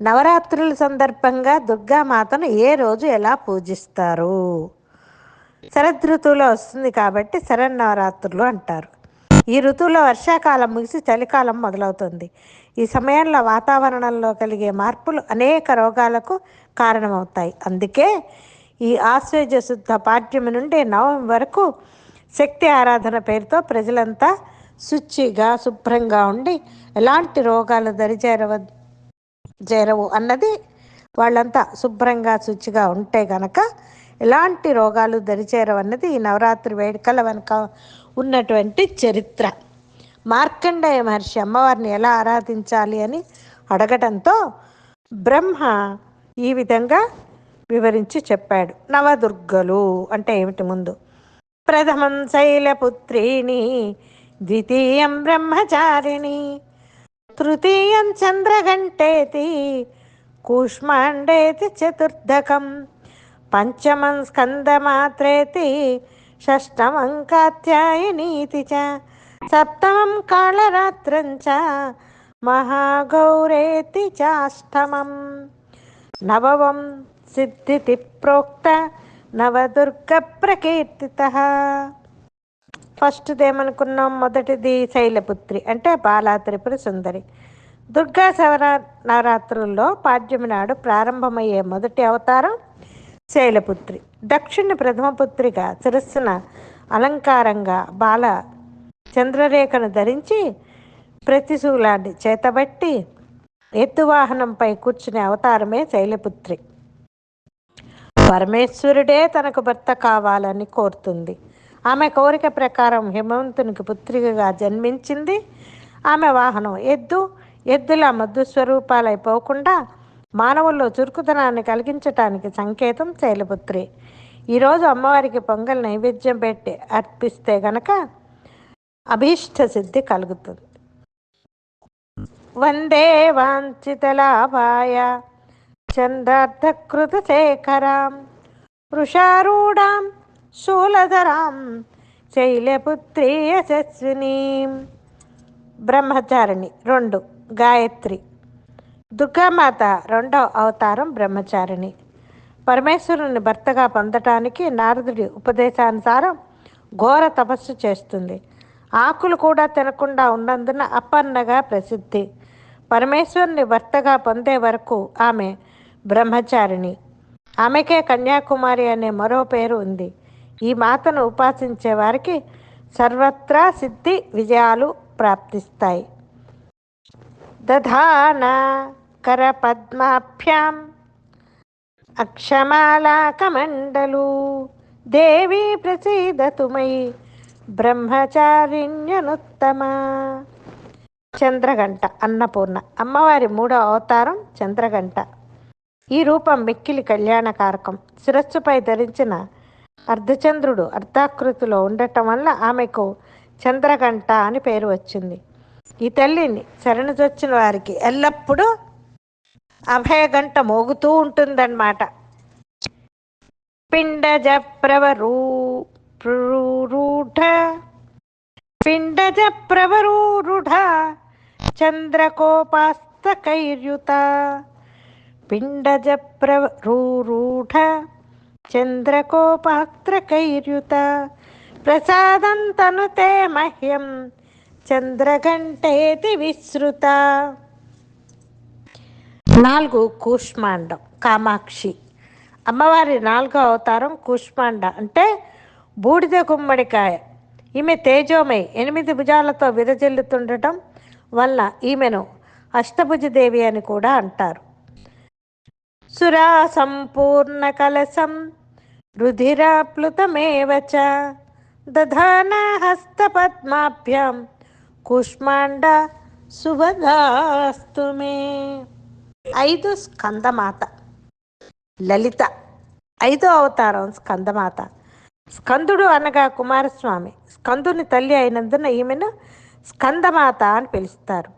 నవరాత్రుల సందర్భంగా దుర్గామాతను ఏ రోజు ఎలా పూజిస్తారు? శరదృతువులో వస్తుంది కాబట్టి శరన్నవరాత్రులు అంటారు. ఈ ఋతువులో వర్షాకాలం ముగిసి చలికాలం మొదలవుతుంది. ఈ సమయంలో వాతావరణంలో కలిగే మార్పులు అనేక రోగాలకు కారణమవుతాయి. అందుకే ఈ ఆశ్వేజ శుద్ధ పాఠ్యమి నుండి నవంబర్ వరకు శక్తి ఆరాధన పేరుతో ప్రజలంతా శుచిగా శుభ్రంగా ఉండి ఎలాంటి రోగాలు దరిచేరవద్దు. చేరవు అన్నది వాళ్ళంతా శుభ్రంగా శుచిగా ఉంటే గనక ఎలాంటి రోగాలు దరిచేరవన్నది ఈ నవరాత్రి వేడుకల వెనుక ఉన్నటువంటి చరిత్ర. మార్కండేయ మహర్షి అమ్మవారిని ఎలా ఆరాధించాలి అని అడగటంతో బ్రహ్మ ఈ విధంగా వివరించి చెప్పాడు. నవదుర్గలు అంటే ఏమిటి ముందు? ప్రథమం శైలపుత్రిణి ద్వితీయం బ్రహ్మచారిణి తృతీయం చంద్రఘంటేతి కూష్మాండేతి చతుర్థకం పంచమం స్కందమాత్రేతి షష్టమం కాత్యాయనీతి చ సప్తమం కాళరాత్రం చ మహాగౌరేతి చాష్టమం. నవవం సిద్ధితి ప్రోక్త నవదుర్గ ప్రకీర్తిత. ఫస్ట్ ఏమనుకున్నాం మొదటిది శైలపుత్రి అంటే బాలాత్రిపుర సుందరి. దుర్గా శవర నవరాత్రుల్లో పాడ్యమి నాడు ప్రారంభమయ్యే మొదటి అవతారం శైలపుత్రి. దక్షిణ ప్రథమపుత్రిగా శిరస్సున అలంకారంగా బాల చంద్రరేఖను ధరించి ప్రతిశూలాన్ని చేతబట్టి ఎత్తువాహనంపై కూర్చునే అవతారమే శైలపుత్రి. పరమేశ్వరుడే తనకు భర్త కావాలని కోరుతుంది. ఆమె కోరిక ప్రకారం హిమవంతునికి పుత్రికగా జన్మించింది. ఆమె వాహనం ఎద్దు ఎద్దుల మద్దు స్వరూపాలైపోకుండా మానవుల్లో చురుకుతనాన్ని కలిగించటానికి సంకేతం శైలపుత్రి. ఈరోజు అమ్మవారికి పొంగల్ నైవేద్యం పెట్టి అర్పిస్తే గనక అభీష్ట సిద్ధి కలుగుతుంది. వందే వాంఛితలాభాయ చంద్రార్థకృత శేఖరాం వృషారూఢాం శూలధరాం శైలపుత్రి యశస్విని. బ్రహ్మచారిణి రెండు గాయత్రి. దుర్గామాత రెండవ అవతారం బ్రహ్మచారిణి. పరమేశ్వరుని భర్తగా పొందటానికి నారదుడి ఉపదేశానుసారం ఘోర తపస్సు చేస్తుంది. ఆకులు కూడా తినకుండా ఉన్నందున అప్పన్నగా ప్రసిద్ధి. పరమేశ్వరుని భర్తగా పొందే వరకు ఆమె బ్రహ్మచారిణి. ఆమెకే కన్యాకుమారి అనే మరో పేరు ఉంది. ఈ మాతను ఉపాసించే వారికి సర్వత్రా సిద్ధి విజయాలు ప్రాప్తిస్తాయి. దధాన కరపద్మాభ్యాం అక్షమాలాకమండలు దేవి ప్రసీదతు మయి బ్రహ్మచారిణ్యనుత్తమ. చంద్రగంట అన్నపూర్ణ అమ్మవారి మూడో అవతారం చంద్రగంట ఈ రూపం మిక్కిలి కళ్యాణకారకం. శిరస్సుపై ధరించిన అర్ధచంద్రుడు అర్ధాకృతిలో ఉండటం వల్ల ఆమెకు చంద్రగంట అని పేరు వచ్చింది. ఈ తల్లిని శరణుజొచ్చిన వారికి ఎల్లప్పుడూ అభయగంట మోగుతూ ఉంటుందన్నమాట. పిండజ ప్రవరూ రూఢ పిండజ ప్రవరూరుఢ చంద్రకోపాస్తకైర్యుత పిండజ ప్రవరూఢ చంద్రకోపాత్రకైర్యుత. ప్రసాదం తనుతే మహ్యం చంద్రగంటేతి విశ్రుత నాలుగు కూష్మాండం కామాక్షి. అమ్మవారి నాలుగో అవతారం కూష్మాండ అంటే బూడిద గుమ్మడికాయ. ఈమె తేజోమై ఎనిమిది భుజాలతో విరజిల్లుతుండటం వల్ల ఈమెను అష్టభుజదేవి అని కూడా అంటారు. సురా సంపూర్ణ కలసం రుధిరాప్లుతమేవ చ. దధాన కుష్మాండ సుభదాస్తుమే ఐదు స్కందమాత. లలిత. ఐదో అవతారం స్కందమాత. స్కందుడు అనగా కుమారస్వామి. స్కందుని తల్లి అయినందున ఈమెను స్కందమాత అని పిలుస్తారు.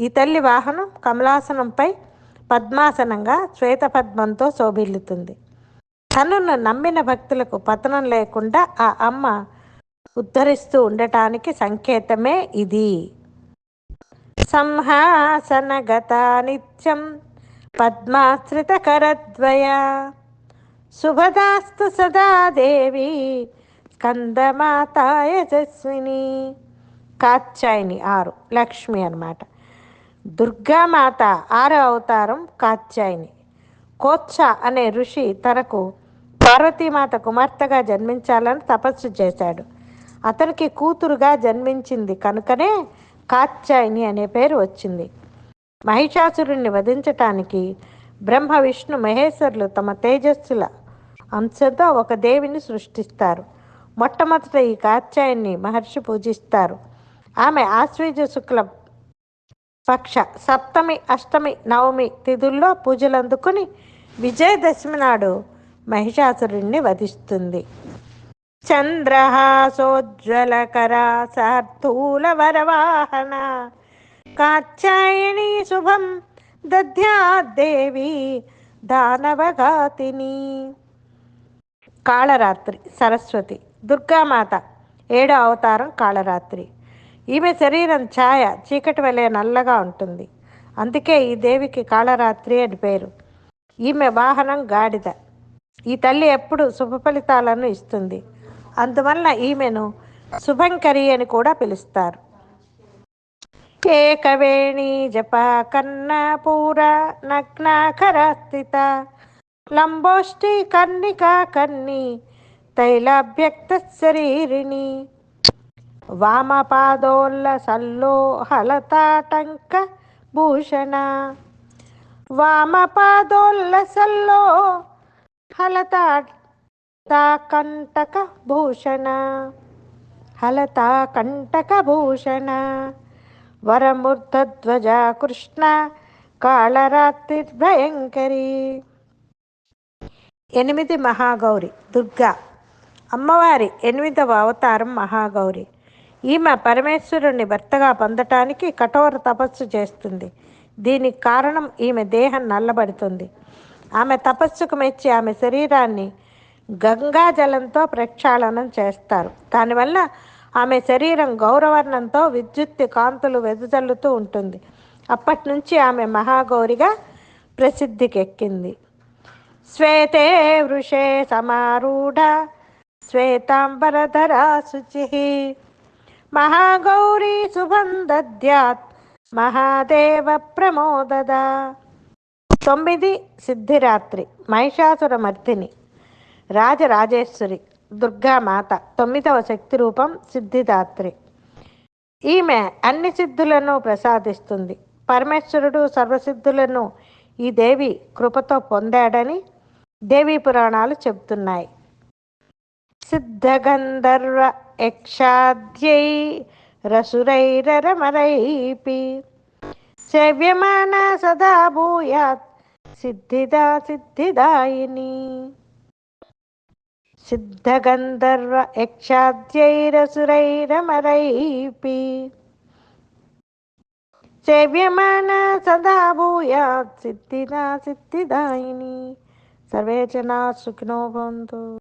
ఈ తల్లి వాహనం కమలాసనంపై పద్మాసనంగా శ్వేతపద్మంతో శోభిల్లుతుంది. తనను నమ్మిన భక్తులకు పతనం లేకుండా ఆ అమ్మ ఉద్ధరిస్తూ ఉండటానికి సంకేతమే ఇది. సంహాసనగత నిత్యం పద్మాశ్రితకరద్వయ. శుభదాస్తు సదా దేవి స్కందమాత యశస్విని. కాత్యాయని ఆరు లక్ష్మి అనమాట దుర్గామాత ఆరో అవతారం కాత్యాయని. కోత్స అనే ఋషి తనకు పార్వతీమాత కుమార్తెగా జన్మించాలని తపస్సు చేశాడు. అతనికి కూతురుగా జన్మించింది కనుకనే కాత్యాయని అనే పేరు వచ్చింది. మహిషాసురుణ్ణి వధించటానికి బ్రహ్మ విష్ణు మహేశ్వరులు తమ తేజస్సుల అంశంతో ఒక దేవిని సృష్టిస్తారు. మొట్టమొదట ఈ కాత్యాయన్ని మహర్షి పూజిస్తారు. ఆమె ఆశ్వీజ శుక్ల పక్ష సప్తమి అష్టమి నవమి తిథుల్లో పూజలు అందుకుని విజయదశమి నాడు మహిషాసురుణ్ణి వధిస్తుంది. చంద్రహాసోజ్వలకరా సార్థూల వరవాహన కాచాయణి శుభం దధ్యాదేవి దానవఘాతిని కాళరాత్రి సరస్వతి దుర్గామాత ఏడో అవతారం కాళరాత్రి. ఈమె శరీరం ఛాయ చీకటి వలె నల్లగా ఉంటుంది. అందుకే ఈ దేవికి కాళరాత్రి అని పేరు. ఈమె వాహనం గాడిద. ఈ తల్లి ఎప్పుడు శుభ ఫలితాలను ఇస్తుంది. అందువల్ల ఈమెను శుభంకరి అని కూడా పిలుస్తారు. ఏకవేణి జప కన్నపూర నగ్నాఖర స్థిత లంబోష్టి కన్నిక కన్ని తైలాభ్యక్త శరీరిణి. వామపాదోల్ల సల్లో హలతాటంక భూషణ. వామపాదోల్ల సల్లో భూషణ. హలతా కంటక భూషణ వరమూర్ధధ్వజ కృష్ణ కాళరాత్రి భయంకరి ఎనిమిది మహాగౌరి దుర్గా. అమ్మవారి ఎనిమిదవ అవతారం మహాగౌరి. ఈమె పరమేశ్వరుని భర్తగా పొందటానికి కఠోర తపస్సు చేస్తుంది. దీనికి కారణం ఈమె దేహం నల్లబడుతుంది. ఆమె తపస్సుకు మెచ్చి ఆమె శరీరాన్ని గంగా జలంతో ప్రక్షాళనం చేస్తారు. దానివల్ల ఆమె శరీరం గౌరవర్ణంతో విద్యుత్ కాంతులు వెదజల్లుతూ ఉంటుంది. అప్పటి నుంచి ఆమె మహాగౌరిగా ప్రసిద్ధికెక్కింది. శ్వేతే వృషే సమారూఢ శ్వేతాంబరధరా శుచి మహాగౌరీ శుభం దద్యాత్ మహాదేవ ప్రమోదద. తొమ్మిది సిద్ధిరాత్రి మహిషాసుర మర్తిని రాజరాజేశ్వరి దుర్గామాత తొమ్మిదవ శక్తి రూపం సిద్ధిదాత్రి. ఈమె అన్ని సిద్ధులను ప్రసాదిస్తుంది. పరమేశ్వరుడు సర్వసిద్ధులను ఈ దేవి కృపతో పొందాడని దేవీ పురాణాలు చెబుతున్నాయి. సిద్ధగంధర్వ యక్షాద్యై రసురైరమరైపి సేవ్యమాన సదా భూయాత్ సిద్ధిదా సిద్ధిదాయిని సిద్ధగంధర్వ యక్షాద్యైరసురైరమరైపి సేవ్యమాన సదా భూయాత్ సిద్ధిదా సిద్ధిదాయిని సర్వే జనా సుఖినో భవంతు